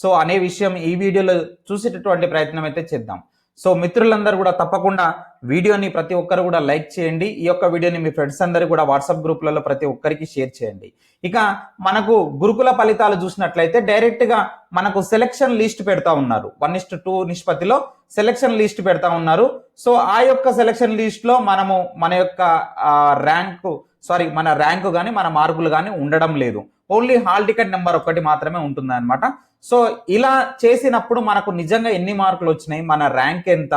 So అనే విషయం ఈ వీడియోలో చూసేటటువంటి ప్రయత్నం అయితే చేద్దాం. సో మిత్రులందరూ కూడా తప్పకుండా వీడియోని ప్రతి ఒక్కరు కూడా లైక్ చేయండి. ఈ యొక్క వీడియోని మీ ఫ్రెండ్స్ అందరూ కూడా వాట్సాప్ గ్రూప్లలో ప్రతి ఒక్కరికి షేర్ చేయండి. ఇక మనకు గురుకుల ఫలితాలు చూసినట్లయితే డైరెక్ట్గా మనకు సెలక్షన్ లిస్ట్ పెడతా ఉన్నారు. వన్ ఇస్ట్ టూ నిష్పత్తిలో సెలెక్షన్ లిస్ట్ పెడతా ఉన్నారు. సో ఆ యొక్క సెలక్షన్ లిస్ట్లో మనము మన యొక్క ర్యాంకు సారీ మన ర్యాంకు కానీ మన మార్కులు కానీ ఉండడం లేదు. ఓన్లీ హాల్ టికెట్ నెంబర్ ఒకటి మాత్రమే ఉంటుంది అనమాట సో ఇలా చేసినప్పుడు మనకు నిజంగా ఎన్ని మార్కులు వచ్చినాయి? మన ర్యాంక్ ఎంత?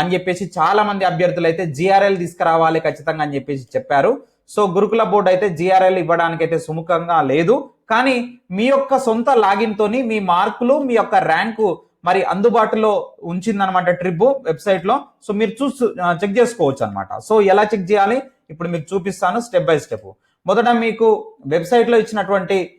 అని చెప్పేసి చాలా మంది అభ్యర్థులు అయితే జిఆర్ఎల్ తీసుకురావాలి ఖచ్చితంగా అని చెప్పేసి చెప్పారు. సో గురుకుల బోర్డు అయితే జిఆర్ఎల్ ఇవ్వడానికి అయితే సుముఖంగా లేదు. కానీ మీ యొక్క సొంత లాగిన్తోని మీ మార్కులు మీ యొక్క ర్యాంకు మరి అందుబాటులో ఉంచిందనమాట ట్రిప్ వెబ్సైట్లో. సో మీరు చూసు చెక్ చేసుకోవచ్చు అనమాట సో ఎలా చెక్ చేయాలి? ఇప్పుడు మీకు చూపిస్తాను స్టెప్ బై స్టెప్. మొదట మీకు వెబ్సైట్లో ఇచ్చినటువంటి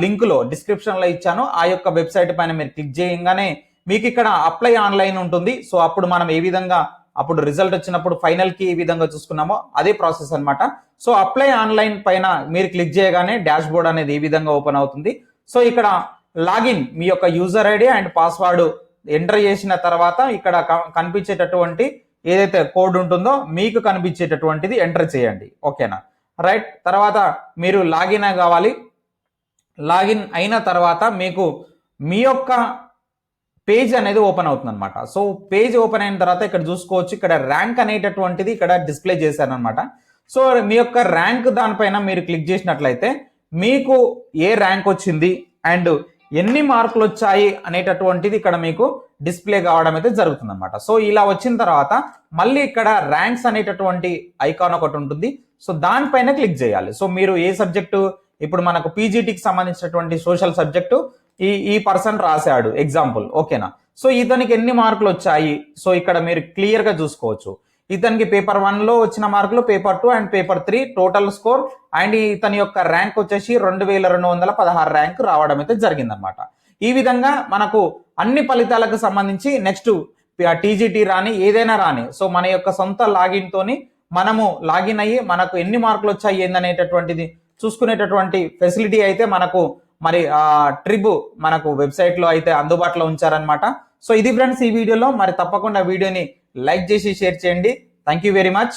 లింకులో డిస్క్రిప్షన్లో ఇచ్చాను. ఆ యొక్క వెబ్సైట్ పైన మీరు క్లిక్ చేయగానే మీకు ఇక్కడ అప్లై ఆన్లైన్ ఉంటుంది. సో అప్పుడు మనం ఏ విధంగా అప్పుడు రిజల్ట్ వచ్చినప్పుడు ఫైనల్కి ఏ విధంగా చూసుకున్నామో అదే ప్రాసెస్ అనమాట సో అప్లై ఆన్లైన్ పైన మీరు క్లిక్ చేయగానే డాష్ బోర్డ్ అనేది ఏ విధంగా ఓపెన్ అవుతుంది. సో ఇక్కడ లాగిన్ మీ యొక్క user ID and password enter చేసిన తర్వాత ఇక్కడ క- కనిపించేటటువంటి ఏదైతే కోడ్ ఉంటుందో మీకు కనిపించేటటువంటిది ఎంటర్ చేయండి. ఓకేనా? రైట్ తర్వాత మీరు లాగిన్ కావాలి. లాగిన్ అయిన తర్వాత మీకు మీ యొక్క పేజ్ అనేది ఓపెన్ అవుతుంది అనమాట సో పేజ్ ఓపెన్ అయిన తర్వాత ఇక్కడ చూసుకోవచ్చు ఇక్కడ ర్యాంక్ అనేటటువంటిది ఇక్కడ డిస్ప్లే చేశారనమాట సో మీ యొక్క ర్యాంక్ దానిపైన మీరు క్లిక్ చేసినట్లయితే మీకు ఏ ర్యాంక్ వచ్చింది అండ్ ఎన్ని మార్కులు వచ్చాయి అనేటటువంటిది ఇక్కడ మీకు డిస్ప్లే కావడం అయితే జరుగుతుంది అనమాట సో ఇలా వచ్చిన తర్వాత మళ్ళీ ఇక్కడ ర్యాంక్స్ అనేటటువంటి ఐకాన్ ఒకటి ఉంటుంది. సో దానిపైన క్లిక్ చేయాలి. సో మీరు ఏ సబ్జెక్టు ఇప్పుడు మనకు పీజీటీకి సంబంధించినటువంటి సోషల్ సబ్జెక్టు ఈ ఈ పర్సన్ రాశాడు. ఎగ్జాంపుల్. ఓకేనా? సో ఇతనికి ఎన్ని మార్కులు వచ్చాయి సో ఇక్కడ మీరు క్లియర్గా చూసుకోవచ్చు. ఇతనికి పేపర్ వన్లో వచ్చిన మార్కులు paper two and paper three total score and ఇతని యొక్క ర్యాంక్ వచ్చేసి రెండు వేల రెండు వందల పదహారు ర్యాంక్ రావడం అయితే జరిగిందనమాట ఈ విధంగా మనకు అన్ని ఫలితాలకు సంబంధించి నెక్స్ట్ టీజీటీ రాని ఏదైనా రాని సో మన యొక్క సొంత లాగిన్తోని మనము లాగిన్ అయ్యి మనకు ఎన్ని మార్కులు వచ్చాయి ఏందనేటటువంటిది చూసుకునేటటువంటి ఫెసిలిటీ అయితే మనకు మరి ఆ మనకు వెబ్సైట్లో అయితే అందుబాటులో ఉంచారనమాట సో ఇది ఫ్రెండ్స్ ఈ వీడియోలో మరి తప్పకుండా వీడియోని లైక్ చేసి షేర్ చేయండి. Thank you very much